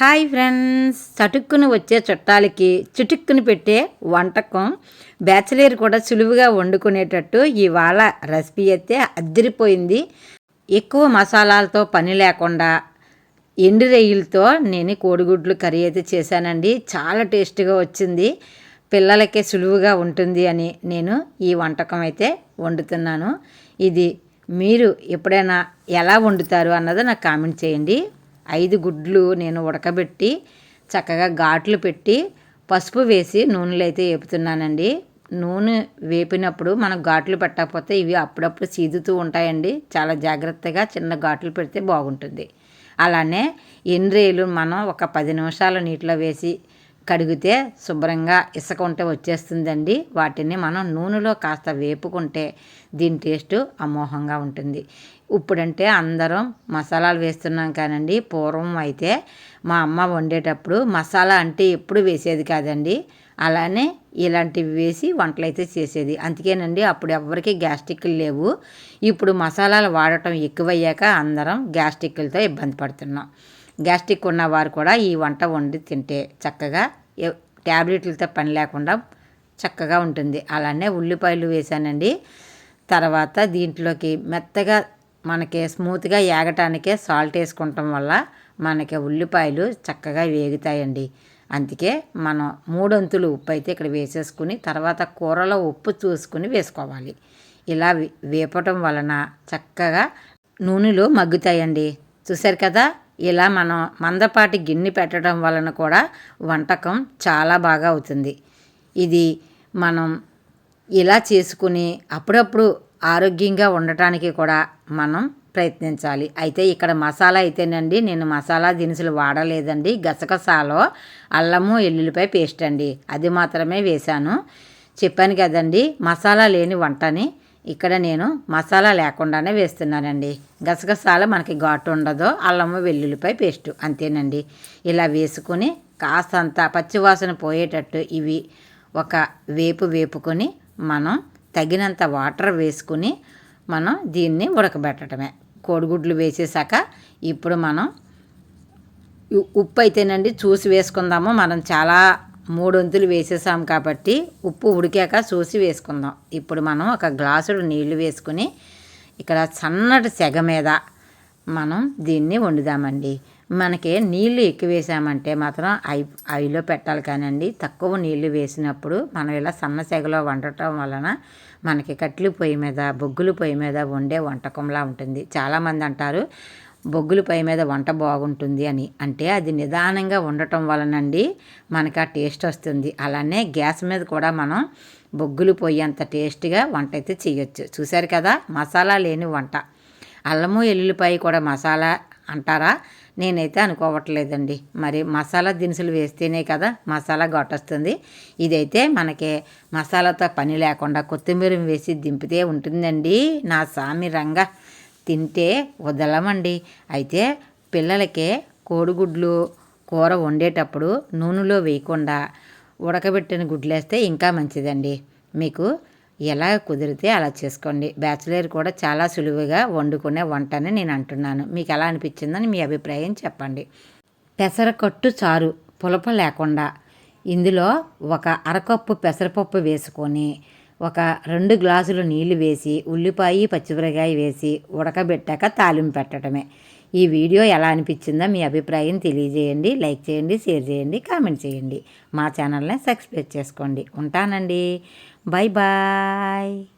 Hi friends. చటుక్కుని వచ్చే చుట్టాలకి చిటుక్కును పెట్టే వంటకం బ్యాచిలర్ కూడా సులువుగా వండుకునేటట్టు ఇవాళ రెసిపీ అయితే అద్దరిపోయింది. ఎక్కువ మసాలాలతో పని లేకుండా ఎండు రొయ్యలతో నేను కోడిగుడ్లు కర్రీ అయితే చేశానండి. చాలా టేస్ట్గా వచ్చింది. పిల్లలకే సులువుగా ఉంటుంది అని నేను ఈ వంటకం అయితే వండుతున్నాను. ఇది మీరు ఎప్పుడైనా ఎలా వండుతారు అన్నది నాకు కామెంట్ చేయండి. ఐదు గుడ్లు నేను ఉడకబెట్టి చక్కగా ఘాట్లు పెట్టి పసుపు వేసి నూనెలో అయితే వేపుతున్నానండి. నూనె వేపినప్పుడు మనం ఘాట్లు పెట్టకపోతే ఇవి అప్పుడప్పుడు సీదుతూ ఉంటాయండి. చాలా జాగ్రత్తగా చిన్న ఘాట్లు పెడితే బాగుంటుంది. అలానే ఎండ్రేలు మనం ఒక పది నిమిషాలు నీటిలో వేసి కడిగితే శుభ్రంగా ఇసుక ఉంటే వచ్చేస్తుందండి. వాటిని మనం నూనెలో కాస్త వేపుకుంటే దీని టేస్ట్ అమోహంగా ఉంటుంది. ఇప్పుడంటే అందరం మసాలాలు వేస్తున్నాం కానండి. పూర్వం అయితే మా అమ్మ వండేటప్పుడు మసాలా అంటే ఎప్పుడు వేసేది కాదండి. అలానే ఇలాంటివి వేసి వంటలు అయితే చేసేది. అందుకేనండి అప్పుడు ఎవరికి గ్యాస్ట్రిక్లు లేవు. ఇప్పుడు మసాలాలు వాడటం ఎక్కువయ్యాక అందరం గ్యాస్ట్రిక్లతో ఇబ్బంది పడుతున్నాం. గ్యాస్ట్రిక్ ఉన్నవారు కూడా ఈ వంట వండి తింటే చక్కగా ట్యాబ్లెట్లతో పని లేకుండా చక్కగా ఉంటుంది. అలానే ఉల్లిపాయలు వేసానండి తర్వాత దీంట్లోకి మెత్తగా మనకి స్మూత్గా ఏగటానికే సాల్ట్ వేసుకుంటాం వల్ల మనకి ఉల్లిపాయలు చక్కగా వేగుతాయండి. అందుకే మనం మూడొంతులు ఉప్పు అయితే ఇక్కడ వేసేసుకుని తర్వాత కూరలో ఉప్పు చూసుకుని వేసుకోవాలి. ఇలా వేపటం వలన చక్కగా నూనెలో మగ్గుతాయండి. చూసారు కదా? ఇలా మనం మందపాటి గిన్నె పెట్టడం వలన కూడా వంటకం చాలా బాగా అవుతుంది. ఇది మనం ఇలా చేసుకుని అప్పుడప్పుడు ఆరోగ్యంగా ఉండటానికి కూడా మనం ప్రయత్నించాలి. అయితే ఇక్కడ మసాలా అయితేనండి నేను మసాలా దినుసులు వాడలేదండి. గసగసాలో అల్లము ఎల్లుల్లిపాయ పేస్ట్ అండి. అది మాత్రమే వేశాను. చెప్పాను కదండి మసాలా లేని వంటని ఇక్కడ నేను మసాలా లేకుండానే వేస్తున్నానండి. గసగసాల మనకి ఘాటు ఉండదు. అల్లము వెల్లుల్లిపాయ పేస్టు అంతేనండి. ఇలా వేసుకొని కాస్తంత పచ్చివాసన పోయేటట్టు ఇవి ఒక వేపు వేపుకొని మనం తగినంత వాటర్ వేసుకుని మనం దీన్ని ఉడకబెట్టడమే. కోడిగుడ్లు వేసేసాక ఇప్పుడు మనం ఉప్పు అయితేనండి చూసి వేసుకుందాము. మనం చాలా మూడొంతులు వేసేసాం కాబట్టి ఉప్పు ఉడికాక చూసి వేసుకుందాం. ఇప్పుడు మనం ఒక గ్లాసుడు నీళ్ళు వేసుకుని ఇక్కడ సన్నటి సెగ మీద మనం దీన్ని వండుదామండి. మనకి నీళ్ళు ఎక్కువ వేసామంటే మాత్రం ఐ ఐలో పెట్టాలి కానండి. తక్కువ నీళ్ళు వేసినప్పుడు మనం ఇలా సన్న సెగలో వండటం వలన మనకి కట్లు పొయ్యి మీద బొగ్గులు పొయ్యి మీద వండే వంటకంలా ఉంటుంది. చాలామంది అంటారు బొగ్గుల పొయ్యి మీద వంట బాగుంటుంది అని. అంటే అది నిదానంగా ఉండటం వలనండి మనకు ఆ టేస్ట్ వస్తుంది. అలానే గ్యాస్ మీద కూడా మనం బొగ్గులు పొయ్యి అంత టేస్ట్గా వంట అయితే చేయొచ్చు. చూశారు కదా? మసాలా లేని వంట. అల్లము ఎల్లుల్లిపాయ కూడా మసాలా అంటారా? నేనైతే అనుకోవట్లేదండి. మరి మసాలా దినుసులు వేస్తేనే కదా మసాలా గొట్టొస్తుంది ఇదైతే మనకి మసాలాతో పని లేకుండా కొత్తిమీర వేసి దింపితే ఉంటుందండి నా సామి రంగ. తింటే వదలమండి. అయితే పిల్లలకే కోడిగుడ్లు కూర వండేటప్పుడు నూనెలో వేయకుండా ఉడకబెట్టిన గుడ్లేస్తే ఇంకా మంచిదండి. మీకు ఎలా కుదిరితే అలా చేసుకోండి. బ్యాచిలర్ కూడా చాలా సులువుగా వండుకునే వంటని నేను అంటున్నాను. మీకు ఎలా అనిపించిందని మీ అభిప్రాయం చెప్పండి. పెసరకట్టు చారు పులప లేకుండా ఇందులో ఒక అరకప్పు పెసరపప్పు వేసుకొని ఒక రెండు గ్లాసులు నీళ్ళు వేసి ఉల్లిపాయ పచ్చిమిరకాయ వేసి ఉడకబెట్టాక తాలింపు పెట్టడమే. ఈ వీడియో ఎలా అనిపించిందో మీ అభిప్రాయం తెలియజేయండి. లైక్ చేయండి షేర్ చేయండి కామెంట్ చేయండి. మా ఛానల్ని సబ్స్క్రైబ్ చేసుకోండి. ఉంటానండి. Bye bye.